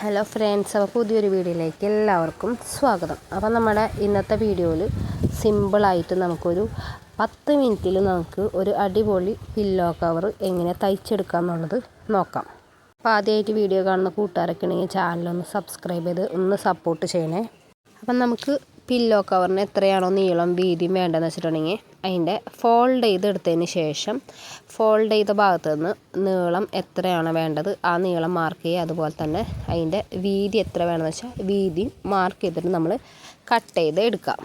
Hello friends അപ്പോൾ പുതിയൊരു വീഡിയോയിലേക്ക് എല്ലാവർക്കും സ്വാഗതം. അപ്പോൾ നമ്മുടെ ഇന്നത്തെ വീഡിയോയിൽ സിമ്പിളായിട്ട് നമുക്കൊരു പത്ത് മിനിറ്റിൽ നമുക്ക് ഒരു അടിപൊളി പില്ലോ കവർ എങ്ങനെ തയ്ച്ചെടുക്കാം എന്നുള്ളത് നോക്കാം. അപ്പോൾ ആദ്യമായിട്ട് വീഡിയോ കാണുന്ന കൂട്ടുകാരൊക്കെ ഉണ്ടെങ്കിൽ ചാനലൊന്ന് സബ്സ്ക്രൈബ് ചെയ്ത് ഒന്ന് സപ്പോർട്ട് ചെയ്യണേ. അപ്പം നമുക്ക് പില്ലോ കവറിന് എത്രയാണോ നീളം വീതിയും വേണ്ടതെന്ന് വെച്ചിട്ടുണ്ടെങ്കിൽ അതിന്റെ ഫോൾഡ് ചെയ്തെടുത്തതിന് ശേഷം ഫോൾഡ് ചെയ്ത ഭാഗത്ത് നിന്ന് നീളം എത്രയാണ് വേണ്ടത് ആ നീളം മാർക്ക് ചെയ്യുക. അതുപോലെ തന്നെ അതിന്റെ വീതി എത്ര വേണമെന്ന് വെച്ചാൽ വീതി മാർക്ക് ചെയ്തിട്ട് നമ്മൾ കട്ട് ചെയ്ത് എടുക്കാം.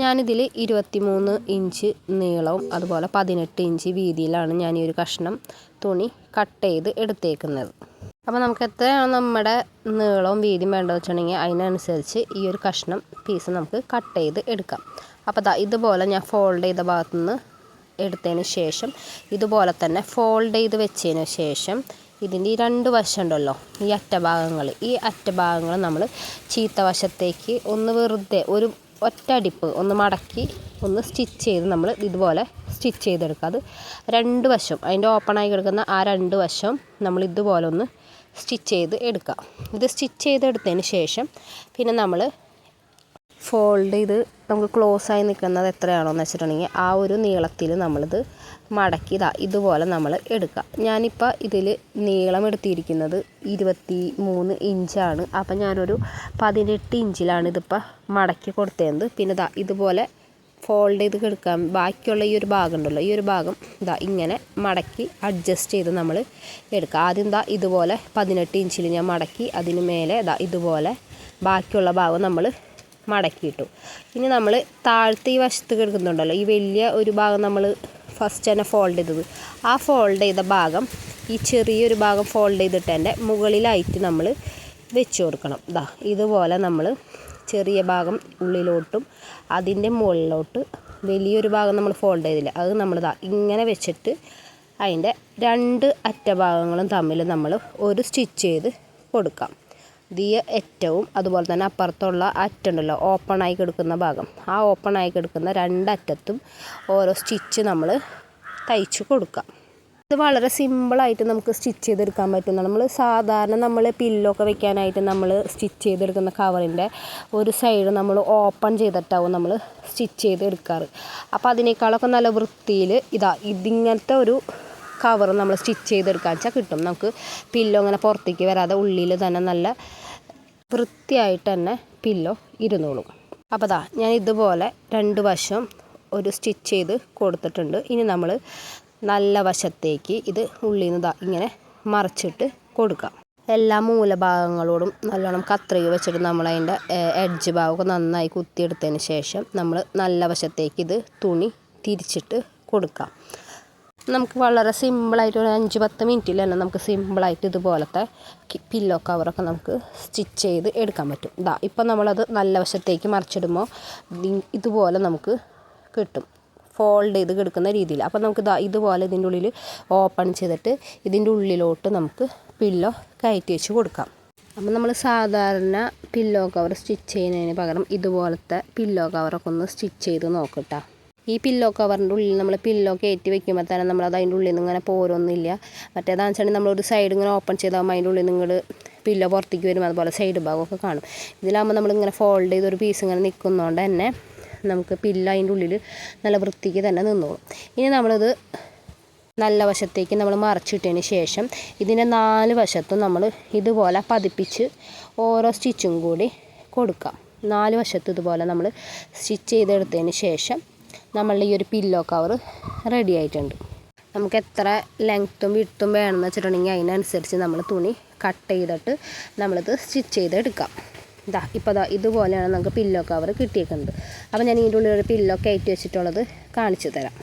ഞാനിതിൽ ഇരുപത്തി മൂന്ന് ഇഞ്ച് നീളവും അതുപോലെ പതിനെട്ട് ഇഞ്ച് വീതിയിലാണ് ഞാൻ ഈ ഒരു കഷ്ണം തുണി കട്ട് ചെയ്ത് എടുത്തേക്കുന്നത്. അപ്പോൾ നമുക്ക് എത്രയാണ് നമ്മുടെ നീളവും വീതിയും വേണ്ടത് വെച്ചിട്ടുണ്ടെങ്കിൽ അതിനനുസരിച്ച് ഈ ഒരു കഷ്ണം പീസ് നമുക്ക് കട്ട് ചെയ്ത് എടുക്കാം. അപ്പോൾ ദാ ഇതുപോലെ ഞാൻ ഫോൾഡ് ചെയ്ത ഭാഗത്തു നിന്ന് എടുത്തതിന് ശേഷം ഇതുപോലെ തന്നെ ഫോൾഡ് ചെയ്ത് വെച്ചതിന് ശേഷം ഇതിന്റെ ഈ രണ്ട് വശം ഉണ്ടല്ലോ ഈ അറ്റഭാഗങ്ങൾ ഈ അറ്റഭാഗങ്ങൾ നമ്മൾ ചീത്ത വശത്തേക്ക് ഒന്ന് വെറുതെ ഒരു ഒറ്റടിപ്പ് ഒന്ന് മടക്കി ഒന്ന് സ്റ്റിച്ച് ചെയ്ത് നമ്മൾ ഇതുപോലെ സ്റ്റിച്ച് ചെയ്തെടുക്കുക. അത് രണ്ട് വശം അതിന്റെ ഓപ്പണായി കിടക്കുന്ന ആ രണ്ട് വശം നമ്മൾ ഇതുപോലെ ഒന്ന് സ്റ്റിച്ച് ചെയ്ത് എടുക്കാം ഇത് സ്റ്റിച്ച് ചെയ്തെടുത്തതിന് ശേഷം പിന്നെ നമ്മൾ ഫോൾഡ് ചെയ്ത് നമുക്ക് ക്ലോസ് ആയി നിൽക്കുന്നത് എത്രയാണോ എന്ന് വെച്ചിട്ടുണ്ടെങ്കിൽ ആ ഒരു നീളത്തിൽ നമ്മളിത് മടക്കി ഇതാ ഇതുപോലെ നമ്മൾ എടുക്കുക. ഞാനിപ്പോൾ ഇതിൽ നീളം എടുത്തിരിക്കുന്നത് ഇരുപത്തി മൂന്ന് ഇഞ്ചാണ്. അപ്പം ഞാനൊരു പതിനെട്ട് ഇഞ്ചിലാണ് ഇതിപ്പോൾ മടക്കി കൊടുത്തത് പിന്നെ ഇതാ ഇതുപോലെ ഫോൾഡ് ചെയ്ത് കിടക്കാൻ ബാക്കിയുള്ള ഈ ഒരു ഭാഗം ഉണ്ടല്ലോ ഈ ഒരു ഭാഗം ഇതാ ഇങ്ങനെ മടക്കി അഡ്ജസ്റ്റ് ചെയ്ത് നമ്മൾ എടുക്കുക. ആദ്യം ഇതാ ഇതുപോലെ പതിനെട്ട് ഇഞ്ചിൽ ഞാൻ മടക്കി അതിന് മേലെ ഇതാ ഇതുപോലെ ബാക്കിയുള്ള ഭാഗം നമ്മൾ മടക്കിയിട്ടു. ഇനി നമ്മൾ താഴത്തെ ഈ വശത്ത് കിടക്കുന്നുണ്ടല്ലോ ഈ വലിയ ഒരു ഭാഗം നമ്മൾ ഫസ്റ്റ് തന്നെ ഫോൾഡ് ചെയ്തത്. ആ ഫോൾഡ് ചെയ്ത ഭാഗം ഈ ചെറിയൊരു ഭാഗം ഫോൾഡ് ചെയ്തിട്ട് എന്റെ മുകളിലായിട്ട് നമ്മൾ വെച്ച് കൊടുക്കണം. ഇതാ ഇതുപോലെ നമ്മൾ ചെറിയ ഭാഗം ഉള്ളിലോട്ടും അതിന്റെ മുകളിലോട്ട് വലിയൊരു ഭാഗം നമ്മൾ ഫോൾഡ് ചെയ്തില്ല. അത് നമ്മൾ ഇങ്ങനെ വെച്ചിട്ട് അതിന്റെ രണ്ട് അറ്റഭാഗങ്ങളും തമ്മിൽ നമ്മൾ ഒരു സ്റ്റിച്ച് ചെയ്ത് കൊടുക്കാം. ദിയ ഏറ്റവും അതുപോലെ തന്നെ അപ്പുറത്തുള്ള അറ്റുണ്ടല്ലോ ഓപ്പൺ ആയി കിടക്കുന്ന ഭാഗം. ആ ഓപ്പൺ ആയി കിടക്കുന്ന രണ്ടറ്റത്തും ഓരോ സ്റ്റിച്ച് നമ്മൾ തയ്ച്ച് കൊടുക്കാം. ഇത് വളരെ സിമ്പിളായിട്ട് നമുക്ക് സ്റ്റിച്ച് ചെയ്തെടുക്കാൻ പറ്റുന്ന നമ്മൾ സാധാരണ നമ്മൾ പില്ലൊക്കെ വെക്കാനായിട്ട് നമ്മൾ സ്റ്റിച്ച് ചെയ്തെടുക്കുന്ന കവറിന്റെ ഒരു സൈഡ് നമ്മൾ ഓപ്പൺ ചെയ്തിട്ടാവും നമ്മൾ സ്റ്റിച്ച് ചെയ്തെടുക്കാറ്. അപ്പോൾ അതിനേക്കാളൊക്കെ നല്ല വൃത്തിയിൽ ഇതാ ഇതിങ്ങനത്തെ ഒരു കവർ നമ്മൾ സ്റ്റിച്ച് ചെയ്തെടുക്കാൻ വെച്ചാൽ കിട്ടും. നമുക്ക് പില്ലോ അങ്ങനെ പുറത്തേക്ക് വരാതെ ഉള്ളിൽ തന്നെ നല്ല വൃത്തിയായിട്ട് തന്നെ പില്ലോ ഇരുന്നോളും. അപ്പോൾ ദാ ഞാൻ ഇതുപോലെ രണ്ട് വശം ഒരു സ്റ്റിച്ച് ചെയ്ത് കൊടുത്തിട്ടുണ്ട്. ഇനി നമ്മൾ നല്ല വശത്തേക്ക് ഇത് ഉള്ളിൽ നിന്ന് ഇങ്ങനെ മറിച്ചിട്ട് കൊടുക്കാം. എല്ലാ മൂലഭാഗങ്ങളോടും നല്ലോണം കത്രിക വെച്ചിട്ട് നമ്മൾ അതിന്റെ എഡ്ജ് ഭാഗമൊക്കെ നന്നായി കുത്തിയെടുത്തതിന് ശേഷം നമ്മൾ നല്ല വശത്തേക്ക് ഇത് തുണി തിരിച്ചിട്ട് കൊടുക്കാം. നമുക്ക് വളരെ സിമ്പിളായിട്ട് ഒരു അഞ്ച് പത്ത് മിനിറ്റിൽ തന്നെ നമുക്ക് സിമ്പിളായിട്ട് ഇതുപോലത്തെ പില്ലോ കവറൊക്കെ നമുക്ക് സ്റ്റിച്ച് ചെയ്ത് എടുക്കാൻ പറ്റും. ഇതാ ഇപ്പം നമ്മളത് നല്ല വശത്തേക്ക് മറിച്ചിടുമ്പോൾ ഇതുപോലെ നമുക്ക് കിട്ടും. ഫോൾഡ് ചെയ്ത് കിടക്കുന്ന രീതിയിൽ. അപ്പോൾ നമുക്ക് ഇതാ ഇതുപോലെ ഇതിന്റെ ഉള്ളിൽ ഓപ്പൺ ചെയ്തിട്ട് ഇതിന്റെ ഉള്ളിലോട്ട് നമുക്ക് പില്ലോ കയറ്റി വെച്ച് കൊടുക്കാം. അപ്പം നമ്മൾ സാധാരണ പില്ലോ കവർ സ്റ്റിച്ച് ചെയ്യുന്നതിന് പകരം ഇതുപോലത്തെ പില്ലോ കവറൊക്കെ ഒന്ന് സ്റ്റിച്ച് ചെയ്ത് നോക്കട്ടോ. ഈ പില്ലോ കവറിന്റെ ഉള്ളിൽ നമ്മൾ പില്ലോ കയറ്റി വെക്കുമ്പോൾ തന്നെ നമ്മൾ അത് അതിന്റെ ഉള്ളിൽ നിന്ന് ഇങ്ങനെ പോരൊന്നുമില്ല. മറ്റേതാണെന്ന് വെച്ചിട്ടുണ്ടെങ്കിൽ നമ്മളൊരു സൈഡ് ഇങ്ങനെ ഓപ്പൺ ചെയ്താകുമ്പോൾ അതിന്റെ ഉള്ളിൽ നിങ്ങൾ പില്ലോ പുറത്തേക്ക് വരും അതുപോലെ സൈഡ് ഭാഗമൊക്കെ കാണും. ഇതിലാകുമ്പോൾ നമ്മളിങ്ങനെ ഫോൾഡ് ചെയ്ത് ഒരു പീസ് ഇങ്ങനെ നിൽക്കുന്നതുകൊണ്ട് തന്നെ നമുക്ക് പില്ല അതിന്റെ ഉള്ളിൽ നല്ല വൃത്തിക്ക് തന്നെ നിന്നോളും. ഇനി നമ്മളിത് നല്ല വശത്തേക്ക് നമ്മൾ മറച്ചിട്ടതിന് ശേഷം ഇതിന്റെ നാല് വശത്തും നമ്മൾ ഇതുപോലെ പതിപ്പിച്ച് ഓരോ സ്റ്റിച്ചും കൂടി കൊടുക്കാം. നാല് വശത്തും ഇതുപോലെ നമ്മൾ സ്റ്റിച്ച് ചെയ്തെടുത്തതിന് ശേഷം നമ്മളുടെ ഈ ഒരു പില്ലോ കവർ റെഡി ആയിട്ടുണ്ട്. നമുക്ക് എത്ര ലെങ്ത്തും വിട്ടും വേണമെന്ന് വെച്ചിട്ടുണ്ടെങ്കിൽ അതിനനുസരിച്ച് നമ്മൾ തുണി കട്ട് ചെയ്തിട്ട് നമ്മളിത് സ്റ്റിച്ച് ചെയ്തെടുക്കാം. ഇതാ ഇപ്പോൾ ദാ ഇതുപോലെയാണ് നമുക്ക് പില്ലോ കവർ കിട്ടിയേക്കുന്നത്. അപ്പോൾ ഞാൻ ഇതിന്റെ ഉള്ളിൽ ഒരു പില്ലോ കയറ്റി വെച്ചിട്ടുള്ളത് കാണിച്ചു തരാം.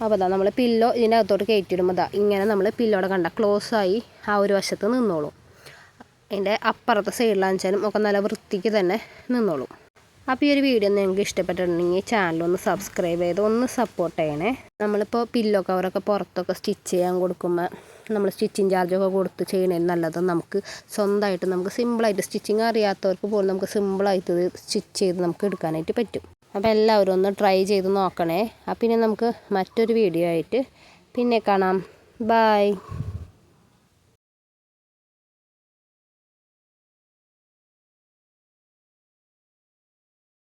അപ്പോൾ അതാ നമ്മൾ പില്ലോ ഇതിന്റെ അകത്തോട്ട് കയറ്റിയിടുമ്പോൾ ദാ ഇങ്ങനെ നമ്മൾ പില്ലോടെ കണ്ട ക്ലോസ് ആയി ആ ഒരു വശത്ത് നിന്നോളും. അതിന്റെ അപ്പുറത്തെ സൈഡിലാണെച്ചാലും ഒക്കെ നല്ല വൃത്തിക്ക് തന്നെ നിന്നോളും. അപ്പോൾ ഈ ഒരു വീഡിയോ നിങ്ങൾക്ക് ഇഷ്ടപ്പെട്ടിട്ടുണ്ടെങ്കിൽ ഒന്ന് സബ്സ്ക്രൈബ് ചെയ്ത് ഒന്ന് സപ്പോർട്ട് ചെയ്യണേ. നമ്മളിപ്പോൾ പില്ലോ കവറൊക്കെ പുറത്തൊക്കെ സ്റ്റിച്ച് ചെയ്യാൻ കൊടുക്കുമ്പോൾ നമ്മൾ സ്റ്റിച്ചിങ് ചാർജൊക്കെ കൊടുത്ത് ചെയ്യണേൽ നല്ലത്. നമുക്ക് സ്വന്തമായിട്ട് നമുക്ക് സിമ്പിളായിട്ട് സ്റ്റിച്ചിങ് അറിയാത്തവർക്ക് പോലും നമുക്ക് സിമ്പിളായിട്ട് സ്റ്റിച്ച് ചെയ്ത് നമുക്ക് എടുക്കാനായിട്ട് പറ്റും. അപ്പോൾ എല്ലാവരും ഒന്ന് ട്രൈ ചെയ്ത് നോക്കണേ. അപ്പം പിന്നെ നമുക്ക് മറ്റൊരു വീഡിയോ ആയിട്ട് പിന്നെ കാണാം. ബായ്